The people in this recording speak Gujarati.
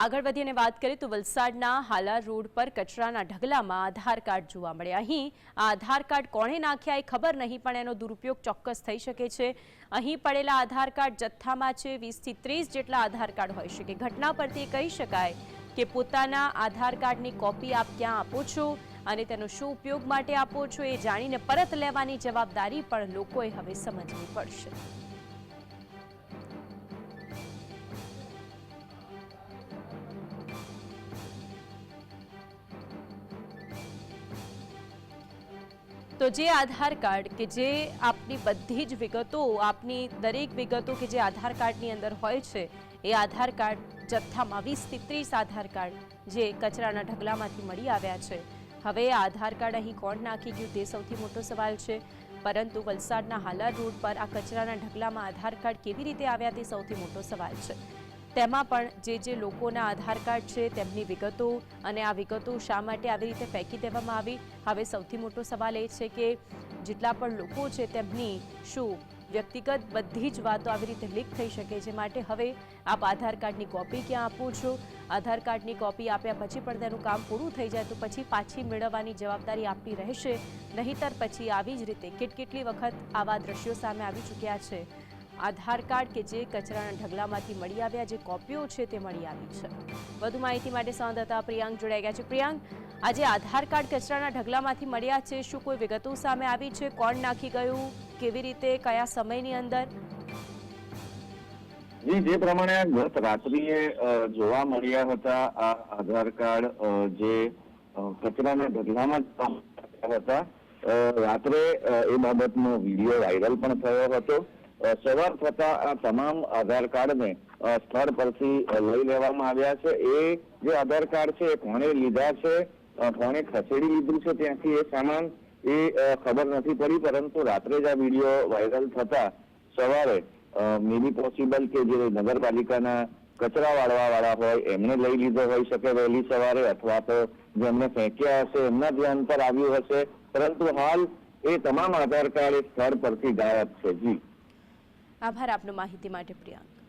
આગળ વધીને વાત કરીએ તો વલસાડના હાલા રોડ પર કચરાના ઢગલામાં આધાર કાર્ડ જોવા મળે અહીં આ આધાર કાર્ડ કોણે નાખ્યા એ ખબર નહીં, પણ એનો દુરુપયોગ ચોક્કસ થઈ શકે છે. અહીં પડેલા આધાર કાર્ડ જથ્થામાં છે વીસથી ત્રીસ જેટલા આધાર કાર્ડ હોઈ શકે. ઘટના પરથી કહી શકાય કે પોતાના આધાર કાર્ડની કોપી આપ ક્યાં આપો છો અને તેનો શું ઉપયોગ માટે આપો છો એ જાણીને પરત લેવાની જવાબદારી પણ લોકોએ હવે સમજવી પડશે. તો જે આધાર કાર્ડ કે જે આપની બધી જ વિગતો, આપની દરેક વિગતો કે જે આધાર કાર્ડની અંદર હોય છે, એ આધાર કાર્ડ જથ્થામાં વીસથી ત્રીસ આધાર કાર્ડ જે કચરાના ઢગલામાંથી મળી આવ્યા છે. હવે આ આધાર કાર્ડ અહીં કોણ નાખી ગયું તે સૌથી મોટો સવાલ છે. પરંતુ વલસાડના હાલા રોડ પર આ કચરાના ઢગલામાં આધાર કાર્ડ કેવી રીતે આવ્યા તે સૌથી મોટો સવાલ છે. તેમાં પણ જે જે લોકોના આધાર કાર્ડ છે, તેમની વિગતો અને આ વિગતો શા માટે આવી રીતે ફેંકી દેવામાં આવી? હવે સૌથી મોટો સવાલ એ છે કે જેટલા પણ લોકો છે, તેમની શું વ્યક્તિગત બધી જ વાતો આવી રીતે લીક થઈ શકે છે? માટે હવે આપ આધાર કાર્ડની કોપી ક્યાં આપો છો? આધાર કાર્ડની કોપી આપ્યા પછી પણ તેનું કામ પૂરું થઈ જાય તો પછી પાછી મેળવવાની જવાબદારી આપની રહેશે. નહીતર પછી આવી જ રીતે કેટકેટલી વખત આવા દ્રશ્યો સામે આવી ચૂક્યા છે? આધાર કાર્ડ કે જે કચરાના ઢગલામાંથી મળી આવ્યા, જે કોપીઓ છે તે મળી આવી છે. વધુ માહિતી માટે સંવાદદાતા પ્રિયાંક જોડાઈ ગયા છે. પ્રિયાંક, આજે આધાર કાર્ડ કચરાના ઢગલામાંથી મળ્યા છે. શું કોઈ વિગતો સામે આવી છે? કોણ નાખી ગયું? કેવી રીતે? કયા સમયની અંદર? જી, જે પ્રમાણે ગત રાત્રિએ જોવા મળ્યા હતા, આ આધાર કાર્ડ જે કચરાના ઢગલામાં હતા રાત્રે એ બાબતનો વીડિયો વાયરલ પણ થયો હતો. સવાર થતા આ તમામ આધાર કાર્ડને સ્થળ પરથી લઈ લેવામાં આવ્યા છે. એ જે આધાર કાર્ડ છે, એ કોણે લીધા છે? કોણે ખસેડી લીધું છે ત્યાંથી એ સામાન? એ ખબર નથી પડી, પરંતુ રાત્રે જ આ વીડિયો વાયરલ થતા સવારે મેબી પોસિબલ કે જે નગરપાલિકાના કચરા વાળવા વાળા હોય એમને લઈ લીધો હોઈ શકે વહેલી સવારે અથવા તો જેમને ફેંક્યા હશે, એમના ધ્યાન પર આવ્યું હશે. પરંતુ હાલ એ તમામ આધાર કાર્ડ એ સ્થળ પરથી ગાયબ છે. જી. આભાર આપનો માહિતી માટે પ્રિયાંક